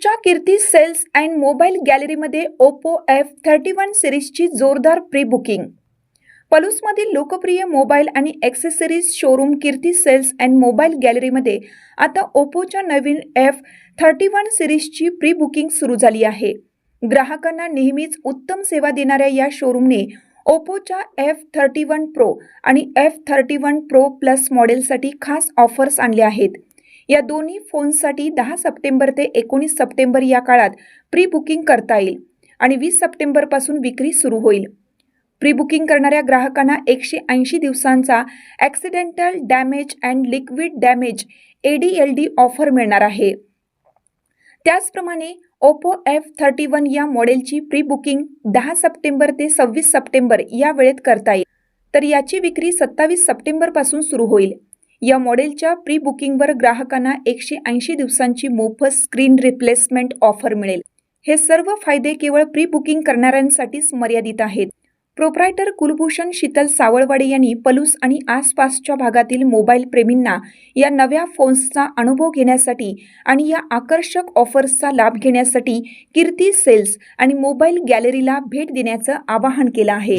पलूसच्या Kirti sales and mobile गॅलरीमध्ये Oppo F thirty one सिरीजची जोरदार प्री बुकिंग पलूसमधील लोकप्रिय मोबाईल आणि accessories showroom Kirti sales and mobile गॅलरीमध्ये आता ओप्पोच्या नवीन एफ थर्टी वन सिरीजची प्री बुकिंग सुरू झाली आहे. ग्राहकांना नेहमीच उत्तम सेवा देणाऱ्या या शोरूमने ओप्पोच्या एफ थर्टी वन प्रो आणि F thirty one pro plus मॉडेलसाठी खास ऑफर्स आणल्या आहेत. या दोन्ही फोन्ससाठी दहा सप्टेंबर ते एकोणीस सप्टेंबर या काळात प्री बुकिंग करता येईल आणि वीस सप्टेंबरपासून विक्री सुरू होईल. प्री बुकिंग करणाऱ्या ग्राहकांना एकशे ऐंशी दिवसांचा accidental damage and liquid damage A D L D offer मिळणार आहे. त्याचप्रमाणे ओप्पो एफ थर्टी वन या मॉडेलची प्री बुकिंग दहा सप्टेंबर ते सव्वीस सप्टेंबर या वेळेत करता येईल. तर याची विक्री सत्तावीस सप्टेंबरपासून सुरू होईल. या मॉडेलच्या प्री बुकिंगवर ग्राहकांना एकशे ऐंशी दिवसांची मोफत स्क्रीन रिप्लेसमेंट ऑफर मिळेल. हे सर्व फायदे केवळ प्री बुकिंग करणाऱ्यांसाठीच मर्यादित आहेत. प्रोप्रायटर कुलभूषण शीतल सावळवाडे यांनी पलूस आणि आसपासच्या भागातील मोबाईल प्रेमींना या नव्या फोन्सचा अनुभव घेण्यासाठी आणि या आकर्षक ऑफर्सचा लाभ घेण्यासाठी कीर्ती सेल्स आणि मोबाईल गॅलरीला भेट देण्याचं आवाहन केलं आहे.